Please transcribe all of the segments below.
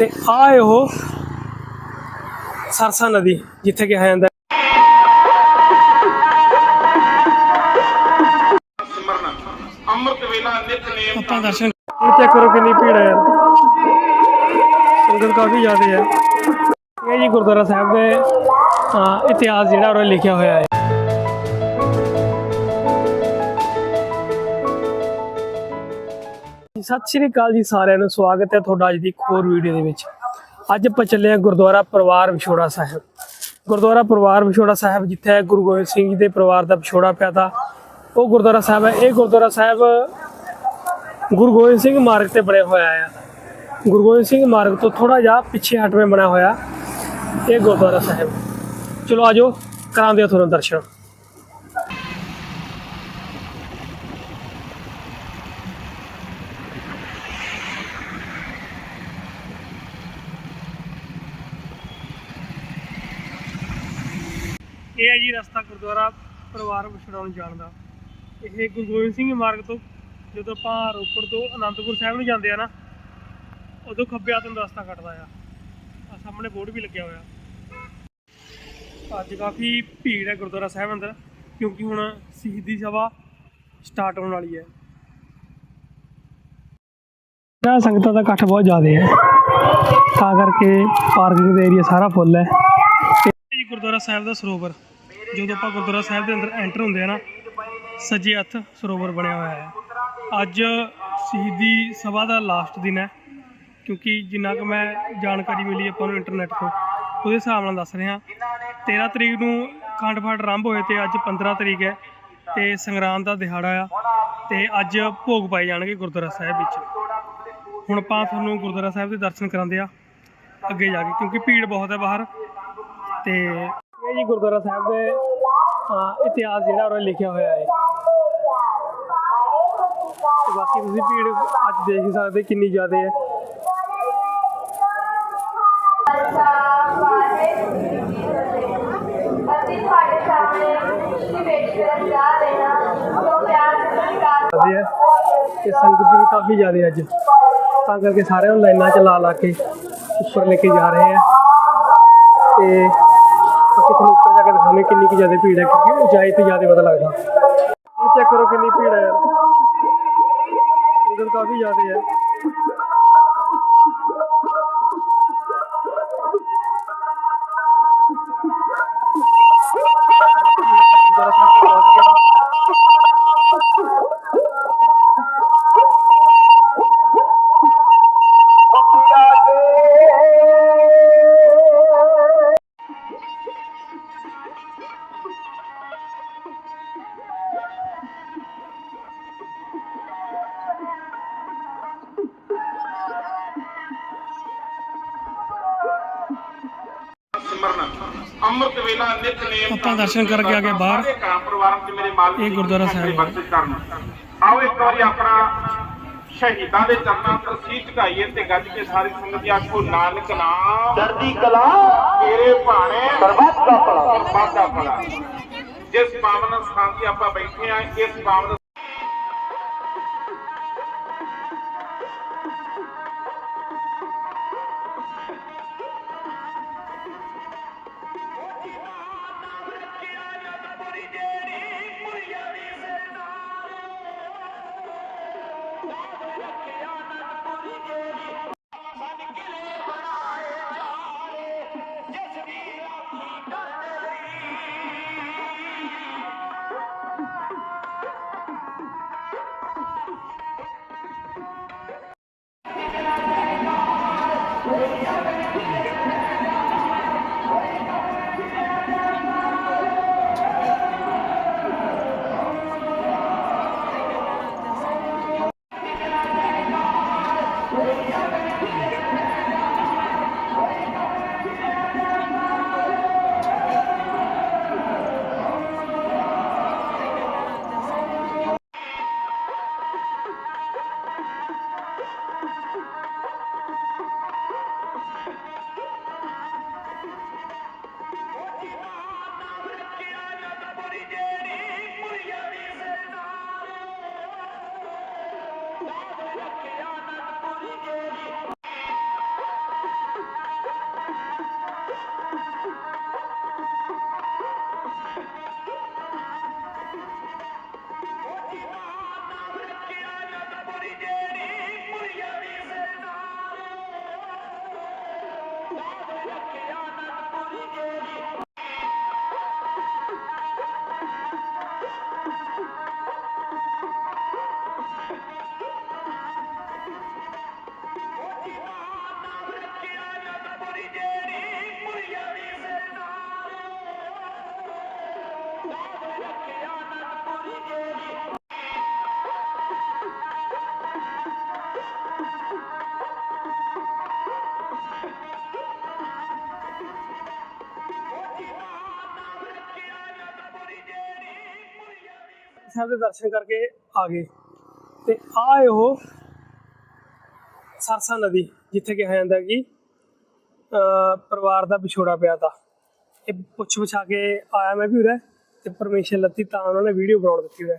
ਤੇ ਆ ਹੈ ਉਹ ਸਰਸਾ ਨਦੀ ਜਿੱਥੇ ਕਿਹਾ ਜਾਂਦਾ ਆਪਾਂ ਦਰਸ਼ਨ ਇਹ ਚੈੱਕ ਕਰੋ ਕਿੰਨੀ ਭੀੜ ਹੈ ਯਾਰ। ਸੰਗਤ ਕਾਫੀ ਜ਼ਿਆਦਾ ਹੈ। ਇਹ ਜੀ ਗੁਰਦੁਆਰਾ ਸਾਹਿਬ ਦੇ ਇਤਿਹਾਸ ਜਿਹੜਾ ਉਹ ਲਿਖਿਆ ਹੋਇਆ ਹੈ। ਸਤਿ ਸ਼੍ਰੀ ਅਕਾਲ ਜੀ ਸਾਰਿਆਂ ਨੂੰ, ਸਵਾਗਤ ਹੈ ਤੁਹਾਡਾ ਅੱਜ ਦੀ ਇੱਕ ਹੋਰ ਵੀਡੀਓ ਦੇ ਵਿੱਚ। ਅੱਜ ਆਪਾਂ ਚੱਲੇ ਹਾਂ ਗੁਰਦੁਆਰਾ ਪਰਿਵਾਰ ਵਿਛੋੜਾ ਸਾਹਿਬ। ਗੁਰਦੁਆਰਾ ਪਰਿਵਾਰ ਵਿਛੋੜਾ ਸਾਹਿਬ ਜਿੱਥੇ ਗੁਰੂ ਗੋਬਿੰਦ ਸਿੰਘ ਜੀ ਦੇ ਪਰਿਵਾਰ ਦਾ ਵਿਛੋੜਾ ਪਿਆ ਤਾ। ਉਹ ਗੁਰਦੁਆਰਾ ਸਾਹਿਬ ਹੈ। ਇਹ ਗੁਰਦੁਆਰਾ ਸਾਹਿਬ ਗੁਰੂ ਗੋਬਿੰਦ ਸਿੰਘ ਮਾਰਗ ਤੇ ਬਣਿਆ ਹੋਇਆ ਆ। ਗੁਰੂ ਗੋਬਿੰਦ ਸਿੰਘ ਮਾਰਗ ਤੋਂ ਥੋੜਾ ਜਿਹਾ ਪਿੱਛੇ ਹਟਵੇਂ ਬਣਿਆ ਹੋਇਆ ਇਹ ਗੁਰਦੁਆਰਾ ਸਾਹਿਬ। ਚਲੋ ਆਜੋ ਕਰਾਉਂਦੇ ਹਾਂ ਤੁਹਾਨੂੰ ਦਰਸ਼ਨ। ਇਹ ਹੈ ਜੀ ਰਸਤਾ ਗੁਰਦੁਆਰਾ ਪਰਿਵਾਰ ਵਿਛੜਾਉਣ ਜਾਣ ਦਾ। ਇਹ ਗੁਰੂ ਗੋਬਿੰਦ ਸਿੰਘ ਮਾਰਗ ਤੋਂ ਜਦੋਂ ਆਪਾਂ ਰੋਪੜ ਤੋਂ ਅਨੰਦਪੁਰ ਸਾਹਿਬ ਨੂੰ ਜਾਂਦੇ ਆ ਨਾ ਉਦੋਂ ਖੱਬੇ ਹੱਥ ਨੂੰ ਰਸਤਾ ਕੱਟਦਾ ਆ। ਆ ਸਾਹਮਣੇ ਬੋਰਡ ਵੀ ਲੱਗਿਆ ਹੋਇਆ। ਅੱਜ ਕਾਫੀ ਭੀੜ ਹੈ ਗੁਰਦੁਆਰਾ ਸਾਹਿਬ ਅੰਦਰ ਕਿਉਂਕਿ ਹੁਣ ਸ਼ਹੀਦੀ ਸਭਾ ਸਟਾਰਟ ਹੋਣ ਵਾਲੀ ਹੈ। ਨਾ ਸੰਗਤਾਂ ਦਾ ਇਕੱਠ ਬਹੁਤ ਜ਼ਿਆਦਾ ਹੈ। ਤਾਂ ਕਰਕੇ ਪਾਰਕਿੰਗ ਦਾ ਏਰੀਆ ਸਾਰਾ ਫੁੱਲ ਹੈ। ਗੁਰਦੁਆਰਾ ਸਾਹਿਬ ਦਾ ਸਰੋਵਰ। ਜਦੋਂ ਆਪਾਂ ਗੁਰਦੁਆਰਾ ਸਾਹਿਬ ਦੇ ਅੰਦਰ ਐਂਟਰ ਹੁੰਦੇ ਆ ਨਾ, ਸੱਜੇ ਹੱਥ ਸਰੋਵਰ ਬਣਿਆ ਹੋਇਆ ਹੈ। ਅੱਜ ਸ਼ਹੀਦੀ ਸਭਾ ਦਾ ਲਾਸਟ ਦਿਨ ਹੈ, ਕਿਉਂਕਿ ਜਿੰਨਾ ਕੁ ਮੈਂ ਜਾਣਕਾਰੀ ਮਿਲੀ ਆਪਾਂ ਨੂੰ ਇੰਟਰਨੈਟ ਤੋਂ, ਉਹਦੇ ਹਿਸਾਬ ਨਾਲ ਦੱਸ ਰਿਹਾ। 13 ਤਰੀਕ ਨੂੰ ਖੰਡ ਪਾਠ ਆਰੰਭ ਹੋਏ ਤੇ ਅੱਜ 15 ਤਰੀਕ ਹੈ ਤੇ ਸੰਗਰਾਂਦ ਦਾ ਦਿਹਾੜਾ ਆ ਤੇ ਅੱਜ ਭੋਗ ਪਾਏ ਜਾਣਗੇ ਗੁਰਦੁਆਰਾ ਸਾਹਿਬ ਵਿੱਚ। ਹੁਣ ਆਪਾਂ ਤੁਹਾਨੂੰ ਗੁਰਦੁਆਰਾ ਸਾਹਿਬ ਦੇ ਦਰਸ਼ਨ ਕਰਾਉਂਦੇ ਆ, ਅੱਗੇ ਜਾ ਕੇ, ਕਿਉਂਕਿ ਭੀੜ ਬਹੁਤ ਹੈ ਬਾਹਰ ਤੇ ਇਹ ਜੀ ਗੁਰਦੁਆਰਾ ਸਾਹਿਬ ਦੇ ਇਤਿਹਾਸ ਜਿਹੜਾ ਉਹ ਲਿਖਿਆ ਹੋਇਆ ਹੈ। ਤੇ ਬਾਕੀ ਤੁਸੀਂ ਭੀੜ ਅੱਜ ਦੇਖ ਹੀ ਸਕਦੇ ਕਿੰਨੀ ਜ਼ਿਆਦਾ ਹੈ। ਅਸੀਂ ਤੇ ਸੰਗਤ ਵੀ ਕਾਫੀ ਜ਼ਿਆਦਾ ਅੱਜ। ਤਾਂ ਕਰਕੇ ਸਾਰਿਆਂ ਨੂੰ ਲਾਈਨਾਂ 'ਚ ਲਾ ਲਾ ਕੇ ਉੱਪਰ ਲੈ ਕੇ ਜਾ ਰਹੇ ਆ ਤੇ ਉੱਪਰ ਕਿੰਨੀ ਕੁ ਜ਼ਿਆਦਾ ਭੀੜ ਹੈ? ਕਿਉਂਕਿ ਉਚਾਈ ਤੇ ਜ਼ਿਆਦਾ ਪਤਾ ਲੱਗਦਾ। ਇਹ ਚੈੱਕ ਕਰੋ ਕਿੰਨੀ ਭੀੜ ਹੈ ਯਾਰ। ਸੰਗਤ ਕਾਫੀ ਜ਼ਿਆਦਾ ਹੈ। ਅੰਮ੍ਰਿਤ ਵੇਲਾ ਨਿਤਨੇਮ ਆਪਾਂ ਦਰਸ਼ਨ ਕਰਕੇ ਆ ਗਏ ਬਾਹਰ। ਇਹ ਗੁਰਦੁਆਰਾ ਸਾਹਿਬ ਆਓ ਇੱਕ ਵਾਰੀ ਆਪਣਾ ਸ਼ਹੀਦਾਂ ਦੇ ਚਰਨਾਂ ਤੇ ਸੀਸ ਝੁਕਾਈਏ ਤੇ ਗੱਜ ਕੇ ਸਾਰੀ ਸੰਗਤ ਦੀ ਆਖੋ ਨਾਨਕ ਨਾਮ। ਚੜ੍ਹਦੀ ਕਲਾ ਤੇਰੇ ਭਾਣੇ ਸਰਬੱਤ ਦਾ ਭਲਾ। ਸਰਬੱਤ ਦਾ ਭਲਾ। ਜਿਸ ਪਾਵਨ ਸਥਾਨ ਤੇ ਆਪਾਂ ਬੈਠੇ ਆ ਇਸ ਪਾਵਨ ਸਾਹਿਬ ਦੇ ਦਰਸ਼ਨ ਕਰਕੇ ਆ ਗਏ। ਤੇ ਆ ਉਹ ਸਰਸਾ ਨਦੀ, ਜਿੱਥੇ ਕਿਹਾ ਜਾਂਦਾ ਕਿ ਪਰਿਵਾਰ ਦਾ ਵਿਛੋੜਾ ਪਿਆ ਤਾ। ਇਹ ਪੁੱਛ ਪੁਛਾ ਕੇ ਆਇਆ ਮੈਂ ਵੀ ਉਰੇ, ਤੇ ਪਰਮਿਸ਼ਨ ਲੱਤੀ ਤਾਂ ਉਹਨਾਂ ਨੇ ਵੀਡੀਓ ਬਣਾਉਣ ਦਿੱਤੀ ਉਰੇ।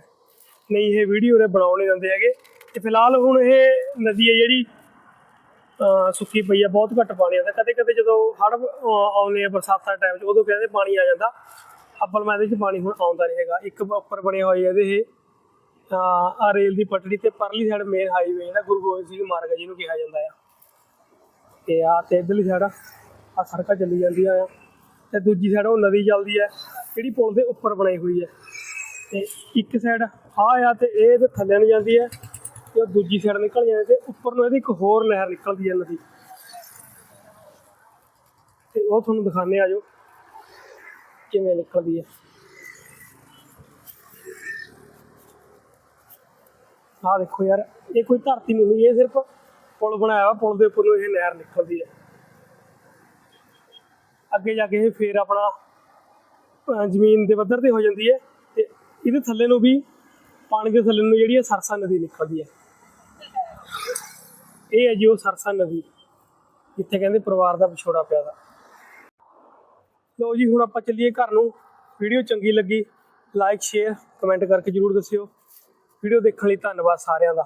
ਨਹੀਂ, ਇਹ ਵੀਡੀਓ ਉਰੇ ਬਣਾਉਣ ਨਹੀਂ ਦਿੰਦੇ ਹੈਗੇ। ਤੇ ਫਿਲਹਾਲ ਹੁਣ ਇਹ ਨਦੀ ਹੈ ਜਿਹੜੀ ਸੁੱਕੀ ਪਈ ਆ, ਬਹੁਤ ਘੱਟ ਪਾਣੀ ਆਉਂਦਾ। ਕਦੇ ਕਦੇ ਜਦੋਂ ਹੜ ਆਉਂਦੇ ਆ ਬਰਸਾਤਾਂ ਟਾਈਮ 'ਚ, ਉਦੋਂ ਕਹਿੰਦੇ ਪਾਣੀ ਆ ਜਾਂਦਾ। ਅੱਬਲ ਮੈਂ ਇਹਦੇ 'ਚ ਪਾਣੀ ਹੁਣ ਆਉਂਦਾ ਨਹੀਂ ਹੈਗਾ। ਇੱਕ ਉੱਪਰ ਬਣੇ ਹੋਏ ਇਹਦੇ ਇਹ। ਆ ਰੇਲ ਦੀ ਪਟੜੀ ਤੇ ਪਰਲੀ ਸਾਈਡ ਮੇਨ ਹਾਈਵੇ ਜਿਹੜਾ ਗੁਰੂ ਗੋਬਿੰਦ ਸਿੰਘ ਮਾਰਗ ਜਿਹਨੂੰ ਕਿਹਾ ਜਾਂਦਾ ਆ। ਤੇ ਆ ਤੇ ਇਧਰਲੀ ਸਾਈਡ ਆ ਸੜਕਾਂ ਚੱਲੀ ਜਾਂਦੀਆਂ ਆ। ਤੇ ਦੂਜੀ ਸਾਈਡ ਉਹ ਨਦੀ ਚੱਲਦੀ ਹੈ ਜਿਹੜੀ ਪੁਲ ਦੇ ਉੱਪਰ ਬਣਾਈ ਹੋਈ ਹੈ ਤੇ ਇੱਕ ਸਾਈਡ ਆ ਆ ਤੇ ਇਹ ਇਹਦੇ ਥੱਲੇ ਨੂੰ ਜਾਂਦੀ ਹੈ ਤੇ ਉਹ ਦੂਜੀ ਸਾਈਡ ਨਿਕਲ ਜਾਂਦੀ ਤੇ ਉੱਪਰ ਨੂੰ ਇਹਦੀ ਇੱਕ ਹੋਰ ਨਹਿਰ ਨਿਕਲਦੀ ਹੈ ਨਦੀ। ਤੇ ਉਹ ਤੁਹਾਨੂੰ ਦਿਖਾਣੇ ਆ ਜੋ। ਕਿਵੇਂ ਨਿਕਲਦੀ ਹੈ? ਆਹ ਦੇਖੋ ਯਾਰ, ਇਹ ਕੋਈ ਧਰਤੀ ਨੂੰ ਨਹੀਂ, ਇਹ ਸਿਰਫ ਪੁਲ ਬਣਾਇਆ ਵਾ ਪੁਲ ਦੇ ਉੱਪਰ ਨੂੰ ਇਹ ਨਹਿਰ ਨਿਕਲਦੀ ਹੈ। ਅੱਗੇ ਜਾ ਕੇ ਇਹ ਫੇਰ ਆਪਣਾ ਜ਼ਮੀਨ ਦੇ ਪੱਧਰ ਤੇ ਹੋ ਜਾਂਦੀ ਹੈ ਤੇ ਇਹਦੇ ਥੱਲੇ ਨੂੰ ਵੀ, ਪਾਣੀ ਦੇ ਥੱਲੇ ਨੂੰ ਜਿਹੜੀ ਹੈ ਸਰਸਾ ਨਦੀ ਨਿਕਲਦੀ ਹੈ। ਇਹ ਹੈ ਜੀ ਉਹ ਸਰਸਾ ਨਦੀ, ਜਿੱਥੇ ਕਹਿੰਦੇ ਪਰਿਵਾਰ ਦਾ ਵਿਛੋੜਾ ਪਿਆ ਦਾ ਲਓ ਜੀ, ਹੁਣ ਆਪਾਂ ਚੱਲੀਏ ਘਰ ਨੂੰ। ਵੀਡੀਓ ਚੰਗੀ ਲੱਗੀ ਲਾਈਕ ਸ਼ੇਅਰ ਕਮੈਂਟ ਕਰਕੇ ਜਰੂਰ ਦੱਸਿਓ। ਵੀਡੀਓ ਦੇਖਣ ਲਈ ਧੰਨਵਾਦ ਸਾਰਿਆਂ ਦਾ।